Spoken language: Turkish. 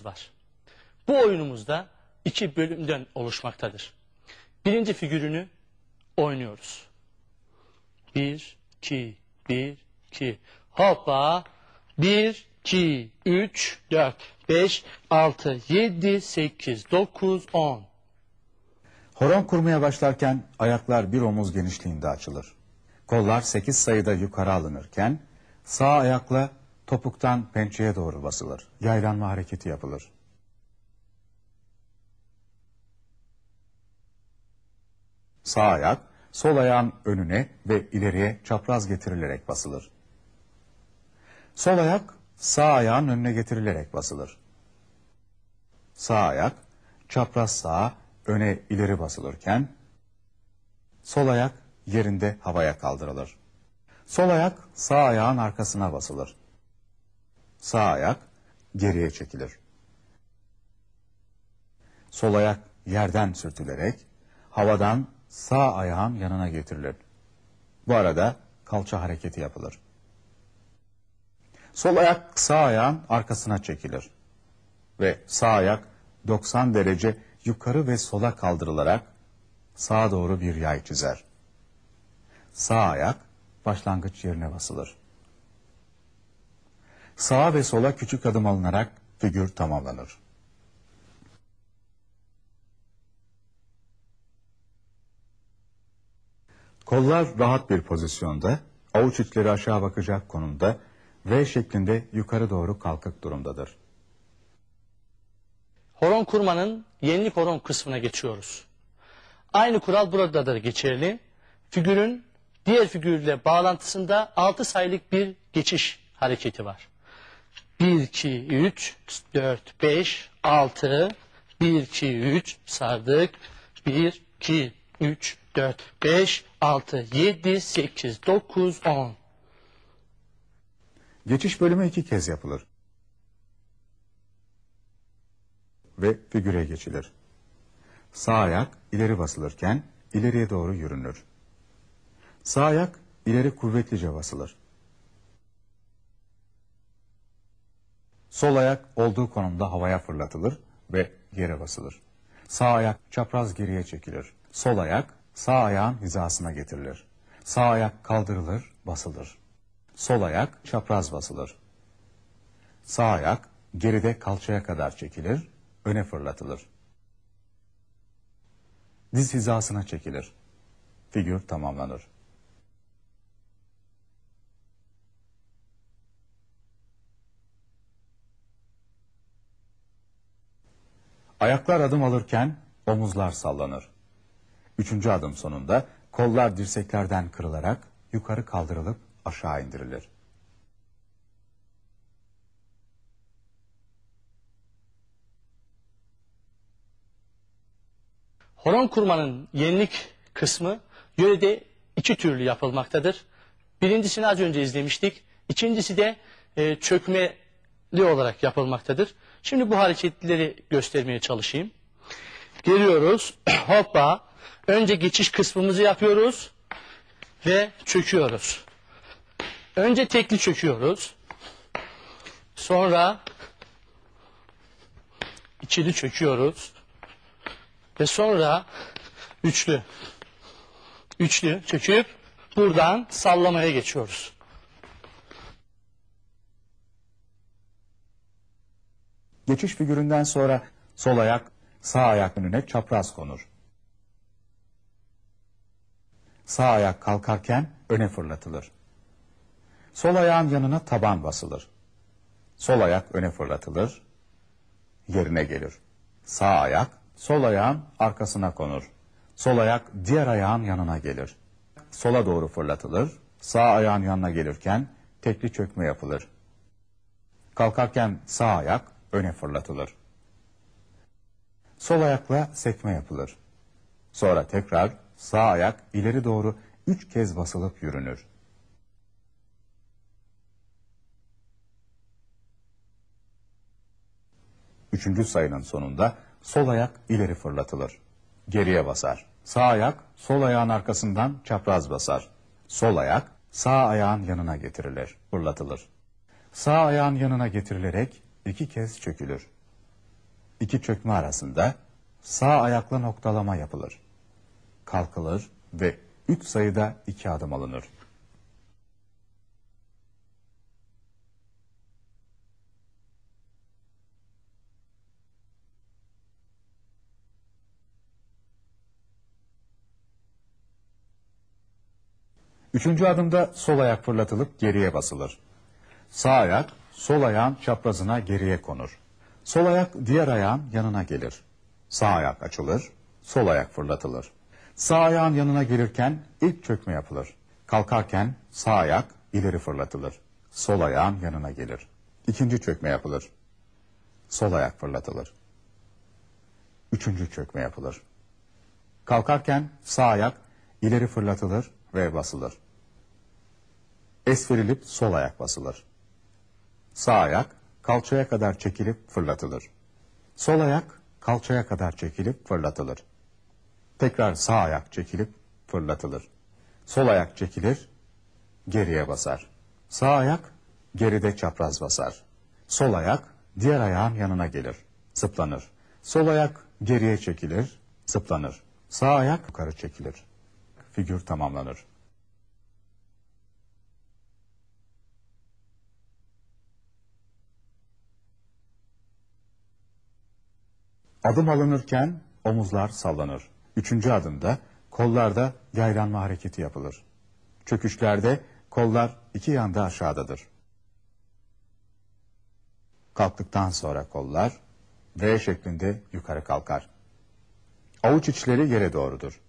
oyunumuz var. Bu oyunumuzda iki bölümden oluşmaktadır. Birinci figürünü oynuyoruz. Bir, iki, bir, iki. Hoppa. Bir, iki, üç, dört, beş, altı, yedi, sekiz, dokuz, on. Horon kurmaya başlarken ayaklar bir omuz genişliğinde açılır. Kollar 8 sayıda yukarı alınırken sağ ayakla topuktan pençeye doğru basılır. Yaylanma hareketi yapılır. Sağ ayak sol ayağın önüne ve ileriye çapraz getirilerek basılır. Sol ayak sağ ayağın önüne getirilerek basılır. Sağ ayak çapraz sağa öne ileri basılırken sol ayak yerinde havaya kaldırılır. Sol ayak sağ ayağın arkasına basılır. Sağ ayak geriye çekilir. Sol ayak yerden sürtülerek havadan sağ ayağın yanına getirilir. Bu arada kalça hareketi yapılır. Sol ayak sağ ayağın arkasına çekilir. Ve sağ ayak 90 derece yukarı ve sola kaldırılarak sağa doğru bir yay çizer. Sağ ayak başlangıç yerine basılır. Sağa ve sola küçük adım alınarak figür tamamlanır. Kollar rahat bir pozisyonda, avuç içleri aşağı bakacak konumda V şeklinde yukarı doğru kalkık durumdadır. Horon kurmanın yenilik horon kısmına geçiyoruz. Aynı kural burada da geçerli. Figürün diğer figürle bağlantısında 6 sayılık bir geçiş hareketi var. 1, 2, 3, 4, 5, 6, 1, 2, 3 sardık. 1, 2, 3, 4, 5, 6, 7, 8, 9, 10. Geçiş bölümü iki kez yapılır. Ve figüre geçilir. Sağ ayak ileri basılırken ileriye doğru yürünür. Sağ ayak ileri kuvvetlice basılır. Sol ayak olduğu konumda havaya fırlatılır ve yere basılır. Sağ ayak çapraz geriye çekilir. Sol ayak sağ ayağın hizasına getirilir. Sağ ayak kaldırılır, basılır. Sol ayak çapraz basılır. Sağ ayak geride kalçaya kadar çekilir, öne fırlatılır. Diz hizasına çekilir. Figür tamamlanır. Ayaklar adım alırken omuzlar sallanır. Üçüncü adım sonunda kollar dirseklerden kırılarak yukarı kaldırılıp aşağı indirilir. Horon kurmanın yenilik kısmı yörede iki türlü yapılmaktadır. Birincisini az önce izlemiştik. İkincisi de e, çökmeli olarak yapılmaktadır. Şimdi bu hareketleri göstermeye çalışayım. Geliyoruz. Hoppa. Önce geçiş kısmımızı yapıyoruz. Ve çöküyoruz. Önce tekli çöküyoruz. Sonra ikili çöküyoruz. Ve sonra üçlü. Üçlü çöküp buradan sallamaya geçiyoruz. Geçiş figüründen sonra sol ayak sağ ayak önüne çapraz konur. Sağ ayak kalkarken öne fırlatılır. Sol ayağın yanına taban basılır. Sol ayak öne fırlatılır. Yerine gelir. Sağ ayak sol ayağın arkasına konur. Sol ayak diğer ayağın yanına gelir. Sola doğru fırlatılır. Sağ ayağın yanına gelirken tekli çökme yapılır. Kalkarken sağ ayak öne fırlatılır. Sol ayakla sekme yapılır. Sonra tekrar sağ ayak ileri doğru üç kez basılıp yürünür. Üçüncü sayının sonunda sol ayak ileri fırlatılır. Geriye basar. Sağ ayak sol ayağın arkasından çapraz basar. Sol ayak sağ ayağın yanına getirilir, fırlatılır. Sağ ayağın yanına getirilerek iki kez çökülür. iki çökme arasında sağ ayakla noktalama yapılır. Kalkılır ve üç sayıda iki adım alınır. Üçüncü adımda sol ayak fırlatılıp geriye basılır. Sağ ayak sol ayağın çaprazına geriye konur. Sol ayak diğer ayağın yanına gelir. Sağ ayak açılır, sol ayak fırlatılır. Sağ ayağın yanına gelirken ilk çökme yapılır. Kalkarken sağ ayak ileri fırlatılır. Sol ayağın yanına gelir. İkinci çökme yapılır. Sol ayak fırlatılır. Üçüncü çökme yapılır. Kalkarken sağ ayak ileri fırlatılır ve basılır. Es verilip sol ayak basılır. Sağ ayak kalçaya kadar çekilip fırlatılır. Sol ayak kalçaya kadar çekilip fırlatılır. Tekrar sağ ayak çekilip fırlatılır. Sol ayak çekilir, geriye basar. Sağ ayak geride çapraz basar. Sol ayak diğer ayağın yanına gelir, zıplanır. Sol ayak geriye çekilir, zıplanır. Sağ ayak yukarı çekilir. Figür tamamlanır. Adım alınırken omuzlar sallanır. Üçüncü adımda kollarda yaylanma hareketi yapılır. Çöküşlerde kollar iki yanda aşağıdadır. Kalktıktan sonra kollar V şeklinde yukarı kalkar. Avuç içleri yere doğrudur.